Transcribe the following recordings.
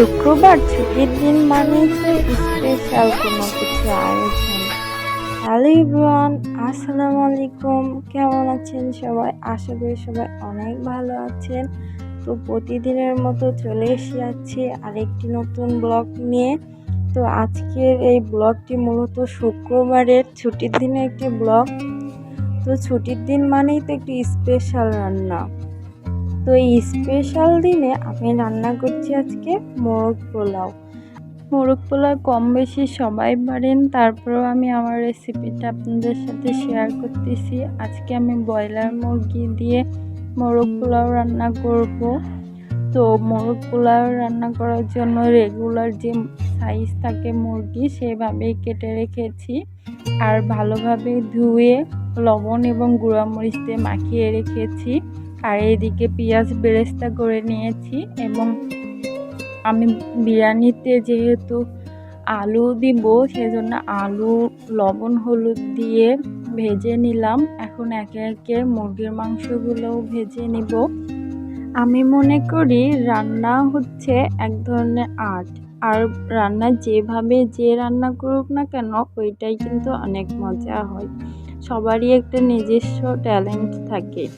শুক্রবার ছুটির দিন মানে স্পেশাল কোনো কিছু আয়োজন। হ্যালো ইব্রান আসসালামু আলাইকুম। কেমন আছেন সবাই? আশা করি সবাই অনেক ভালো আছেন। তো প্রতিদিনের মতো চলে এসে যাচ্ছি আরেকটি নতুন ব্লগ নিয়ে। তো আজকের এই ব্লগটি মূলত শুক্রবারের ছুটির দিনে একটি ব্লগ। তো ছুটির দিন মানেই তো একটি স্পেশাল রান্না। তো এই স্পেশাল দিনে আমি রান্না করছি আজকে মোরগ পোলাও। মোরগ পোলাও কম বেশি সবাই পারেন। তারপরেও আমি আমার রেসিপিটা আপনাদের সাথে শেয়ার করতেছি। আজকে আমি ব্রয়লার মুরগি দিয়ে মোরগ পোলাও রান্না করব। তো মোরগ পোলাও রান্না করার জন্য রেগুলার যে সাইজ থাকে মুরগি, সেভাবেই কেটে রেখেছি। আর ভালোভাবে ধুয়ে লবণ এবং গুঁড়ামরিচ দিয়ে মাখিয়ে রেখেছি। আর এইদিকে পেঁয়াজ বেরেস্তা করে নিয়েছি এবং আমি বিরিয়ানিতে যেহেতু আলু দিব, সেজন্য আলু, লবণ, হলুদ দিয়ে ভেজে নিলাম। এখন একে একে মুরগির মাংসগুলোও ভেজে নিব। আমি মনে করি রান্না হচ্ছে এক ধরনের আর্ট। আর রান্না যেভাবে যে রান্না করুক না কেন, ওইটাই কিন্তু অনেক মজা হয়। সবারই একটা নিজস্ব ট্যালেন্ট থাকে।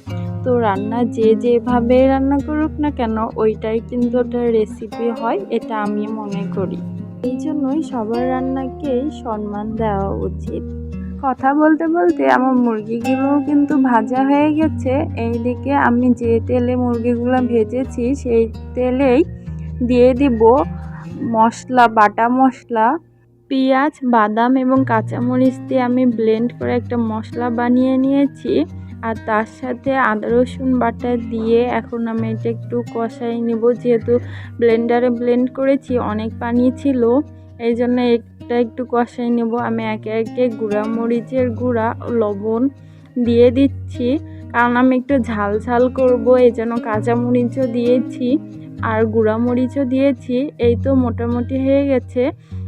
তো রান্না যে যেভাবে রান্না করুক না কেন, ওইটাই কিন্তু ওটার রেসিপি হয়, এটা আমি মনে করি। এই জন্যই সবার রান্নাকেই সম্মান দেওয়া উচিত। কথা বলতে বলতে আমার মুরগিগুলোও কিন্তু ভাজা হয়ে গেছে। এইদিকে আমি যে তেলে মুরগিগুলো ভেজেছি, সেই তেলেই দিয়ে দিব মশলা, বাটা মশলা। পেঁয়াজ, বাদাম এবং কাঁচামরিচ দিয়ে আমি ব্লেন্ড করে একটা মশলা বানিয়ে নিয়েছি। আর তার সাথে আদা, রসুন বাটা দিয়ে এখন আমি এটা একটু কষাই নেব। যেহেতু ব্লেন্ডারে ব্লেন্ড করেছি, অনেক পানি ছিল, এই জন্য এটা একটু কষাই নেব। আমি একে একে গুঁড়া মরিচের গুঁড়া, লবণ দিয়ে দিচ্ছি। কারণ আমি একটু ঝাল ঝাল করব, এই জন্য কাঁচামরিচও দিয়েছি আর গুঁড়া মরিচও দিয়েছি। এই তো মোটামুটি হয়ে গেছে।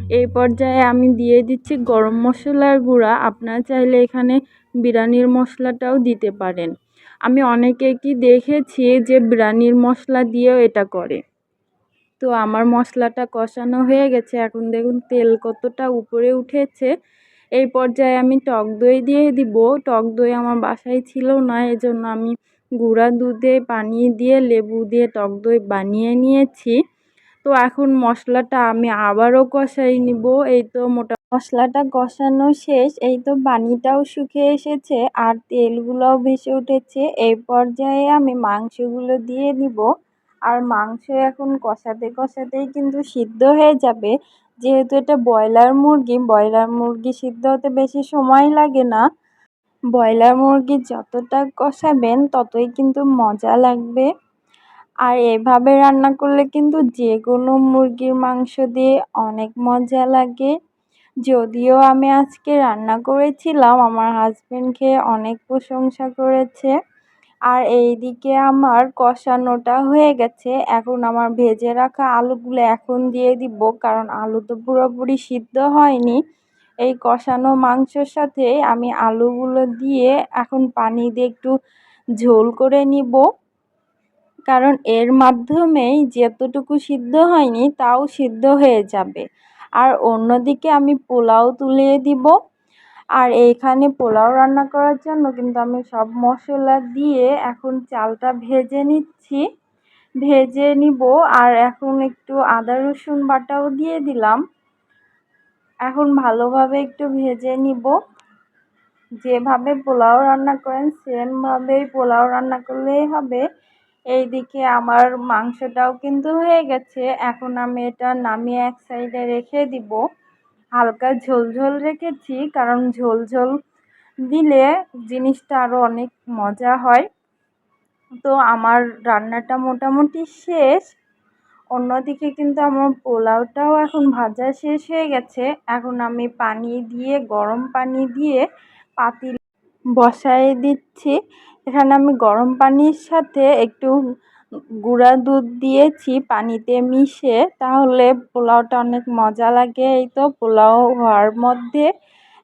এই পর্যায়ে আমি দিয়ে দিচ্ছি গরম মশলার গুঁড়া। আপনারা চাইলে এখানে বিরিয়ানির মশলাটাও দিতে পারেন। আমি অনেকে কি দেখেছি যে বিরিয়ানির মশলা দিয়েও এটা করে। তো আমার মশলাটা কষানো হয়ে গেছে। এখন দেখুন তেল কতটা উপরে উঠেছে। এই পর্যায়ে আমি টক দই দিয়ে দিব। টক দই আমার বাসায় ছিল না, এজন্য আমি গুঁড়া দুধে পানি দিয়ে লেবু দিয়ে টক দই বানিয়ে নিয়েছি। তো এখন মশলাটা আমি আবারও কষাই নিব। এই তো মোটা মশলাটা কষানো শেষ। এই তো পানিটাও শুকিয়ে এসেছে আর তেলগুলোও ভেসে উঠেছে। এই পর্যায়ে আমি মাংসগুলো দিয়ে দিব আর মাংস এখন কষাতে কষাতেই কিন্তু সিদ্ধ হয়ে যাবে। যেহেতু এটা ব্রয়লার মুরগি ব্রয়লার মুরগি সিদ্ধ হতে বেশি সময় লাগে না। ব্রয়লার মুরগি যতটা কষাবেন, ততই কিন্তু মজা লাগবে। আর এভাবে রান্না করলে কিন্তু যে কোনো মুরগির মাংস দিয়ে অনেক মজা লাগে। যদিও আমি আজকে রান্না করেছিলাম, আমার হাজব্যান্ড খেয়ে অনেক প্রশংসা করেছে। আর এইদিকে আমার কষানোটা হয়ে গেছে। এখন আমার ভেজে রাখা আলুগুলো এখন দিয়ে দিব, কারণ আলু তো পুরোপুরি সিদ্ধ হয়নি। এই কষানো মাংসর সাথে আমি আলুগুলো দিয়ে এখন পানি দিয়ে একটু ঝোল করে নিব। কারণ এর মাধ্যমেই যতটুকু সিদ্ধ হয়নি, তাও সিদ্ধ হয়ে যাবে। আর অন্যদিকে আমি পোলাও তুলে দিব। আর এইখানে পোলাও রান্না করার জন্য কিন্তু আমি সব মশলা দিয়ে এখন চালটা ভেজে নিচ্ছি। ভেজে নিব আর এখন একটু আদা, রসুন বাটাও দিয়ে দিলাম। এখন ভালোভাবে একটু ভেজে নিব। যেভাবে পোলাও রান্না করেন, সেমভাবেই পোলাও রান্না করলেই হবে। এইদিকে আমার মাংসটাও কিন্তু হয়ে গেছে। এখন আমি এটা নামিয়ে এক সাইডে রেখে দিব। হালকা ঝোল ঝোল রেখেছি, কারণ ঝোল ঝোল দিলে জিনিসটা আরও অনেক মজা হয়। তো আমার রান্নাটা মোটামুটি শেষ। অন্যদিকে কিন্তু আমার পোলাওটাও এখন ভাজা শেষ হয়ে গেছে। এখন আমি পানি দিয়ে, গরম পানি দিয়ে পাতিল বসায় দিচ্ছি। এখানে আমি গরম পানির সাথে একটু গুঁড়া দুধ দিয়েছি, পানিতে মিশে। তাহলে পোলাওটা অনেক মজা লাগে এই তো, পোলাও হওয়ার মধ্যে।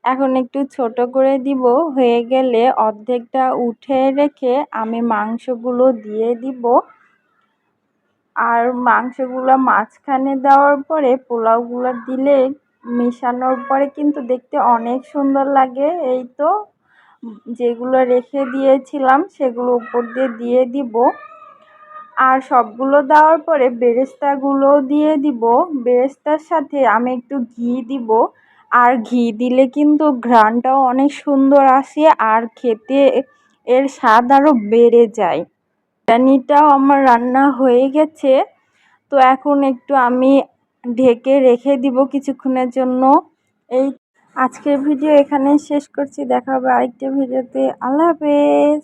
এখন একটু ছোট করে দিব, হয়ে গেলে অর্ধেকটা উঠে রেখে আমি মাংসগুলো দিয়ে দিব। আর মাংসগুলো মাঝখানে দেওয়ার পরে, পোলাওগুলো দিলে মেশানোর পরে কিন্তু দেখতে অনেক সুন্দর লাগে, এই তো। যেগুলো রেখে দিয়েছিলাম, সেগুলো উপর দিয়ে দিয়ে দিব। আর সবগুলো দেওয়ার পরে বেরেস্তাগুলো দিয়ে দিব। বেরেস্তার সাথে আমি একটু ঘি দিব। আর ঘি দিলে কিন্তু ঘ্রাণটাও অনেক সুন্দর আসে আর খেতে এর স্বাদ আরও বেড়ে যায়। বিরিয়ানিটাও আমার রান্না হয়ে গেছে। তো এখন একটু আমি ঢেকে রেখে দিব কিছুক্ষণের জন্য। এই আজকের ভিডিও এখানে শেষ করছি। দেখা হবে আরেকটি ভিডিওতে। আল্লাহ হাফেজ।